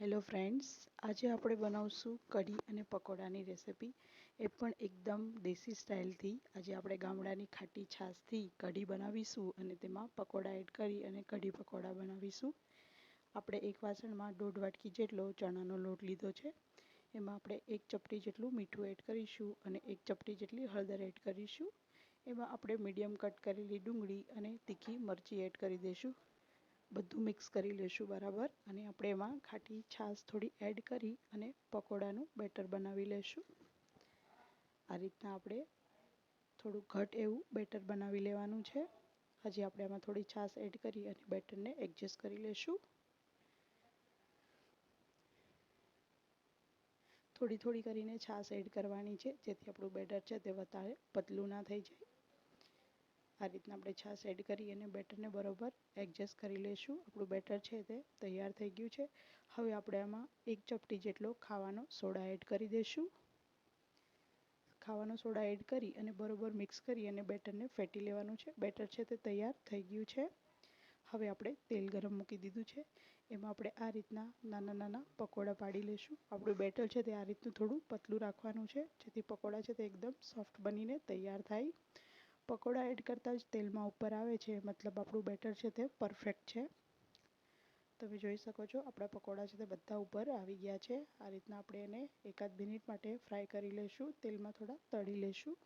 Hello friends આજે આપણે બનાવશું કઢી અને પકોડાની રેસિપી એ પણ એકદમ દેશી સ્ટાઇલથી. આજે આપણે ગામડાની ખાટી છાશથી કઢી બનાવીશું અને તેમાં પકોડા એડ કરી અને કઢી પકોડા બનાવીશું. આપણે એક વાસણમાં દોઢ વાટકી જેટલો ચણાનો લોટ લીધો છે. એમાં આપણે એક ચપટી જેટલું મીઠું એડ કરીશું અને એક ચપટી જેટલી હળદર એડ કરીશું. એમાં આપણે મીડિયમ કટ કરેલી ડુંગળી અને તીખી મરચી એડ કરી દઈશું. બધું મિક્સ કરી લઈશું બરાબર અને આપણે એમાં ખાટી છાશ થોડી એડ કરી અને પકોડાનું બેટર બનાવી લઈશું આ રીતના આપણે થોડું ઘટ એવું બેટર બનાવી લેવાનું છે. હજી આપણે એમાં થોડી છાશ એડ કરી અને બેટરને એડજસ્ટ કરી લઈશું થોડી થોડી કરીને છાશ એડ કરવાની છે, જેથી આપણું બેટર છે તે વધારે પતલું ના થઈ જાય. આ રીતના આપણે છાશ એડ કરી અને બેટરને બરોબર એડજસ્ટ કરી લઈશું આપણું બેટર છે તે તૈયાર થઈ ગયું છે. હવે આપણે આમાં એક ચપટી જેટલો ખાવાનો સોડા એડ કરી દઈશું ખાવાનો સોડા એડ કરી અને બરોબર મિક્સ કરી અને બેટરને ફેટી લેવાનું છે. બેટર છે તે તૈયાર થઈ ગયું છે. હવે આપણે તેલ ગરમ મૂકી દીધું છે. એમાં આપણે આ રીતના નાના નાના પકોડા પાડી લઈશું આપણું બેટર છે તે આ રીતનું થોડું પતલું રાખવાનું છે. જેથી પકોડા છે તે એકદમ સોફ્ટ બનીને તૈયાર થાય. પકોડા એડ કરતાં જ તેલમાં ઉપર આવે છે. મતલબ આપણું બેટર છે તે પરફેક્ટ છે. તમે જોઈ શકો છો, આપણા પકોડા છે તે બધા ઉપર આવી ગયા છે. આ રીતના આપણે એને એકાદ મિનિટ માટે ફ્રાય કરી લઈશું. તેલમાં થોડા તળી લઈશું.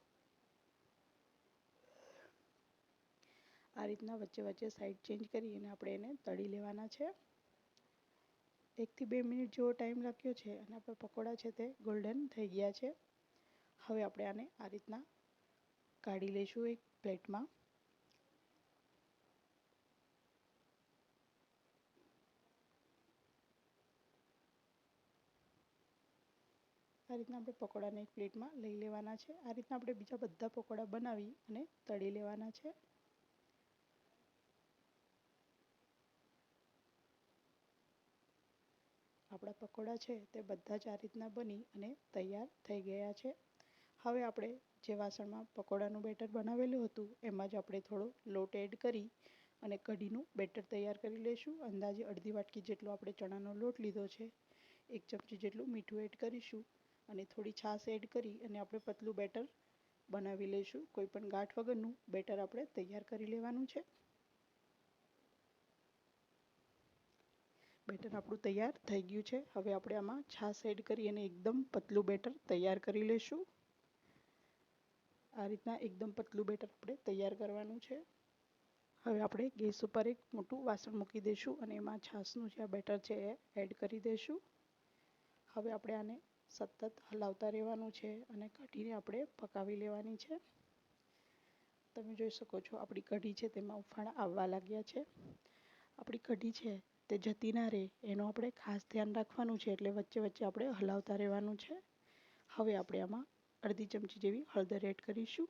આ રીતના વચ્ચે વચ્ચે સાઈડ ચેન્જ કરી અને આપણે એને તળી લેવાના છે. એકથી બે મિનિટ જેવો ટાઈમ લાગ્યો છે અને આપણા પકોડા છે તે ગોલ્ડન થઈ ગયા છે. હવે આપણે આને આ રીતના કાઢી લઈશું એક પ્લેટમાં. આ રીતના આપણે પકોડાને એક પ્લેટમાં લઈ લેવાના છે. આ રીતના આપણે બીજા બધા પકોડા બનાવી અને તળી લેવાના છે. આપણા પકોડા છે તે બધા જ આ રીતના બની અને તૈયાર થઈ ગયા છે. હવે આપણે જે વાસણમાં પકોડાનું બેટર બનાવેલું હતું, એમાં જ આપણે થોડો લોટ એડ કરી અને કઢીનું બેટર તૈયાર કરી લઈશું. અંદાજે અડધી વાટકી જેટલો આપણે ચણાનો લોટ લીધો છે. એક ચમચી જેટલું મીઠું એડ કરીશું અને થોડી છાશ એડ કરી અને આપણે પતલું બેટર બનાવી લઈશું. કોઈ પણ ગાંઠ વગરનું બેટર આપણે તૈયાર કરી લેવાનું છે. બેટર આપણું તૈયાર થઈ ગયું છે. હવે આપણે આમાં છાશ એડ કરી અને એકદમ પતલું બેટર તૈયાર કરી લઈશું. આ રીતના એકદમ પતલું બેટર આપણે તૈયાર કરવાનું છે. હવે આપણે ગેસ ઉપર એક મોટું વાસણ મૂકી દઈશું અને એમાં છાશનું જે આ બેટર છે એ એડ કરી દઈશું. હવે આપણે આને સતત હલાવતા રહેવાનું છે અને કઢીને આપણે પકાવી લેવાની છે. તમે જોઈ શકો છો આપણી કઢી છે તેમાં ઉફાણ આવવા લાગ્યા છે. આપણી કઢી છે તે જતી ના રહે, એનું આપણે ખાસ ધ્યાન રાખવાનું છે એટલે વચ્ચે વચ્ચે આપણે હલાવતા રહેવાનું છે. હવે આપણે આમાં અડધી ચમચી જેવી હળદર એડ કરીશું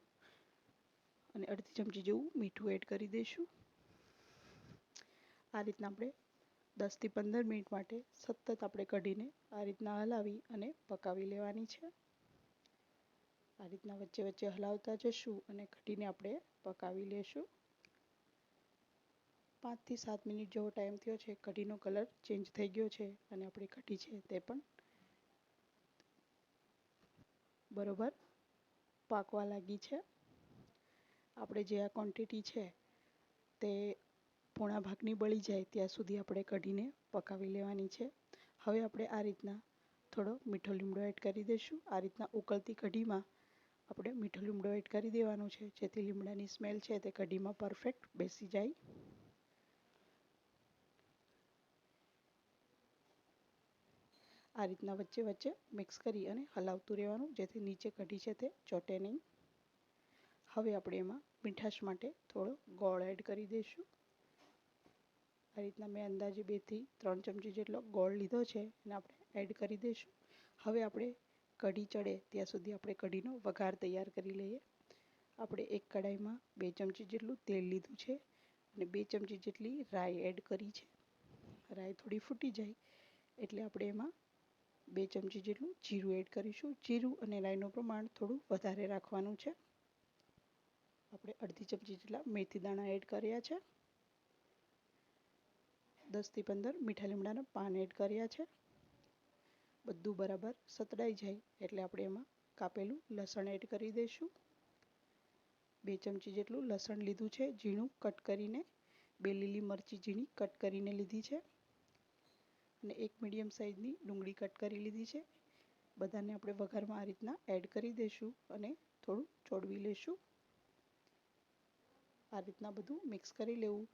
અને અડધી ચમચી જેવું મીઠું એડ કરી દઈશું. આ રીતના આપણે દસથી પંદર મિનિટ માટે સતત આપણે કઢીને આ રીતના હલાવી અને પકાવી લેવાની છે. આ રીતના વચ્ચે વચ્ચે હલાવતા જશું અને કઢીને આપણે પકાવી લેશું. પાંચથી સાત મિનિટ જેવો ટાઈમ થયો છે, કઢીનો કલર ચેન્જ થઈ ગયો છે અને આપણી કઢી છે તે પણ બરોબર? પાકવા લાગી છે. આપણે જે આ ક્વોન્ટિટી છે તે પોણા ભાગની બળી જાય ત્યાં સુધી આપણે કઢીને પકાવી લેવાની છે. હવે આપણે આ રીતના થોડો મીઠો લીમડો એડ કરી દઈશું. આ રીતના ઉકળતી કઢીમાં આપણે મીઠો લીમડો એડ કરી દેવાનો છે. જેથી લીમડાની સ્મેલ છે તે કઢીમાં પરફેક્ટ બેસી જાય. આ રીતના વચ્ચે વચ્ચે મિક્સ કરી અને હલાવતું રહેવાનું, જેથી નીચે કઢી છે તે, ચોટે નહીં. હવે આપણે એમાં મીઠાશ માટે થોડો ગોળ એડ કરી દઈશું. આ રીતના મેં અંદાજે બેથી ત્રણ ચમચી જેટલો ગોળ લીધો છે, એને આપણે એડ કરી દઈશું. હવે આપણે કઢી ચડે ત્યાં સુધી આપણે કઢીનો વઘાર તૈયાર કરી લઈએ. આપણે એક કઢાઈમાં બે ચમચી જેટલું તેલ લીધું છે અને બે ચમચી જેટલી રાઈ એડ કરી છે. રાઈ થોડી ફૂટી જાય, એટલે આપણે એમાં બે ચમચી જેટલું જીરું એડ કરીશું. જીરું અને રાઈનું પ્રમાણ થોડું વધારે રાખવાનું છે. આપણે અડધી ચમચી જેટલા મેથી દાણા એડ કર્યા છે. દસથી પંદર મીઠા લીમડાના પાન એડ કર્યા છે. બધું બરાબર સતડાઈ જાય એટલે આપણે એમાં કાપેલું લસણ એડ કરી દઈશું. બે ચમચી જેટલું લસણ લીધું છે. ઝીણું કટ કરીને બે લીલી મરચી ઝીણી કટ કરીને લીધી છે. અને એક મીડિયમ સાઇઝની ડુંગળી કટ કરી લીધી છે. બધાને આપણે વઘારમાં આ રીતના એડ કરી દઈશું અને થોડું ચોડવી લઈશું આ રીતના બધું મિક્સ કરી લેવું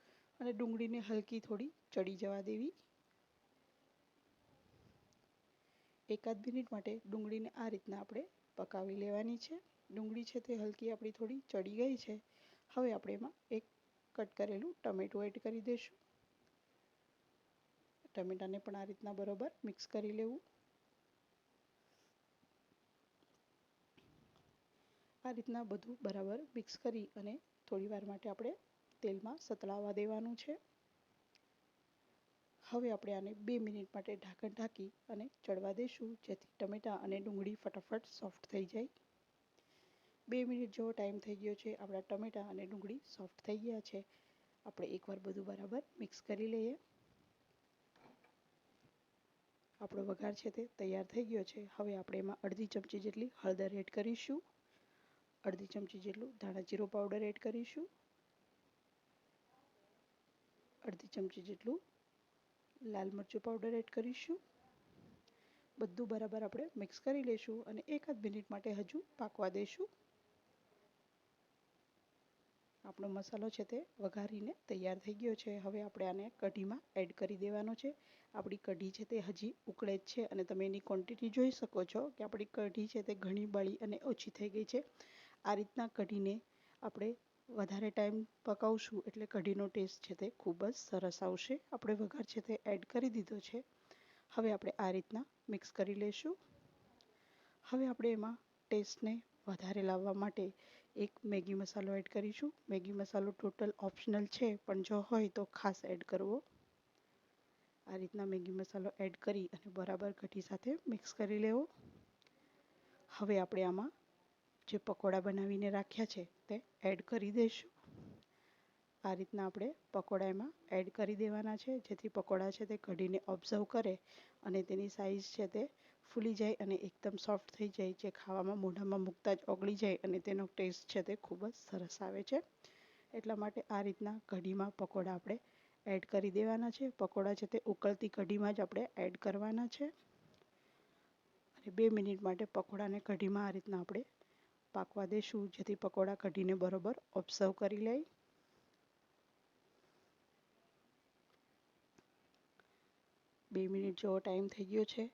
અને ડુંગળીને હલકી થોડી ચડી જવા દેવી. એકાદ મિનિટ માટે ડુંગળીને આ રીતના આપણે પકાવી લેવાની છે. ડુંગળી છે તે હલકી આપણી થોડી ચડી ગઈ છે. હવે આપણે એમાં એક કટ કરેલું ટમેટું એડ કરી દઈશું ટમેટાને પણ આ રીતના બરોબર મિક્સ કરી લેવું. આ રીતના બધું બરાબર મિક્સ કરી અને થોડી વાર માટે આપણે તેલમાં સતળાવા દેવાનું છે. હવે આપણે આને બે મિનિટ માટે ઢાંકણ ઢાંકી અને ચડવા દઈશું જેથી ટમેટાં અને ડુંગળી ફટાફટ સોફ્ટ થઈ જાય. બે મિનિટ જેવો ટાઈમ થઈ ગયો છે, આપણા ટમેટાં અને ડુંગળી સોફ્ટ થઈ ગયા છે. આપણે એકવાર બધું બરાબર મિક્સ કરી લઈએ. આપણો વઘાર છે તે તૈયાર થઈ ગયો છે. હવે આપણે એમાં અડધી ચમચી જેટલી હળદર એડ કરીશું. અડધી ચમચી જેટલું ધાણા જીરો પાવડર એડ કરીશું. અડધી ચમચી જેટલું લાલ મરચું પાવડર એડ કરીશું. બધું બરાબર આપણે મિક્સ કરી લઈશું અને એકાદ મિનિટ માટે હજુ પાકવા દઈશું આપણો મસાલો છે તે વઘારીને તૈયાર થઈ ગયો છે. હવે આપણે આને કઢીમાં એડ કરી દેવાનો છે. આપણી કઢી છે તે હજી ઉકળે જ છે અને તમે એની ક્વોન્ટિટી જોઈ શકો છો કે આપણી કઢી છે તે ઘણી બળી અને ઓછી થઈ ગઈ છે. આ રીતના કઢીને આપણે વધારે ટાઈમ પકાવશું એટલે કઢીનો ટેસ્ટ છે તે ખૂબ જ સરસ આવશે. આપણે વઘાર છે તે એડ કરી દીધો છે. હવે આપણે આ રીતના મિક્સ કરી લઈશું. હવે આપણે એમાં ટેસ્ટને વધારે લાવવા માટે એક મેગી મસાલો એડ કરીશું. મેગી મસાલો ટોટલ ઓપ્શનલ છે, પણ જો હોય તો ખાસ એડ કરવો. આ રીતના મેગી મસાલો એડ કરી અને બરાબર કઢી સાથે મિક્સ કરી લેવો. હવે આપણે આમાં જે પકોડા બનાવીને રાખ્યા છે, તે એડ કરી દઈશું. આ રીતના આપણે પકોડા એમાં એડ કરી દેવાના છે. જેથી પકોડા છે તે કઢીને ઓબ્ઝર્વ કરે અને તેની સાઇઝ છે તે ફૂલી જાય અને એકદમ સોફ્ટ થઈ જાય જે ખાવામાં મોઢામાં મૂકતા જ ઓગળી જાય અને તેનો ટેસ્ટ છે તે ખૂબ જ સરસ આવે છે. એટલા માટે આ રીતના કઢીમાં પકોડા આપણે એડ કરી દેવાના છે. પકોડા છે તે ઉકળતી કઢીમાં જ આપણે એડ કરવાના છે. અને બે મિનિટ માટે પકોડાને કઢીમાં આ રીતના આપણે પાકવા દેશું, જેથી પકોડા કઢીને બરોબર ઓબ્ઝર્વ કરી લઈ. બે મિનિટ જેવો ટાઈમ થઈ ગયો છે.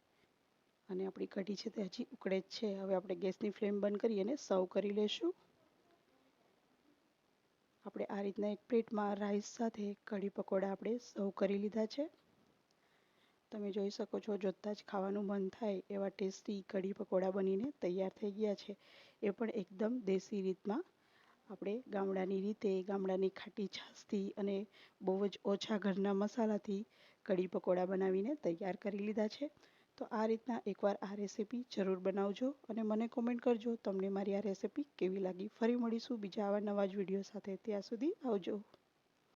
અને આપણી કઢી છે તે હજી ઉકળે જ છે. હવે આપણે ગેસની ફ્લેમ બંધ કરી અને સર્વ કરી લઈશું આપણે આ રીતના એક પ્લેટમાં રાઈસ સાથે કઢી પકોડા આપણે સર્વ કરી લીધા છે. તમે જોઈ શકો છો, જોતાં જ ખાવાનું મન થાય એવા ટેસ્ટી કઢી પકોડા બનીને તૈયાર થઈ ગયા છે. એ પણ એકદમ દેશી રીતમાં. આપણે ગામડાની રીતે, ગામડાની ખાટી છાશથી અને બહુ જ ઓછા ઘરના મસાલાથી કઢી પકોડા બનાવીને તૈયાર કરી લીધા છે. તો આ રીતના એકવાર આ રેસીપી જરૂર બનાવજો અને મને કોમેન્ટ કરજો તમને મારી આ રેસીપી કેવી લાગી. ફરી મળીશું બીજા આવા નવા જ વીડિયો સાથે. ત્યાં સુધી આવજો.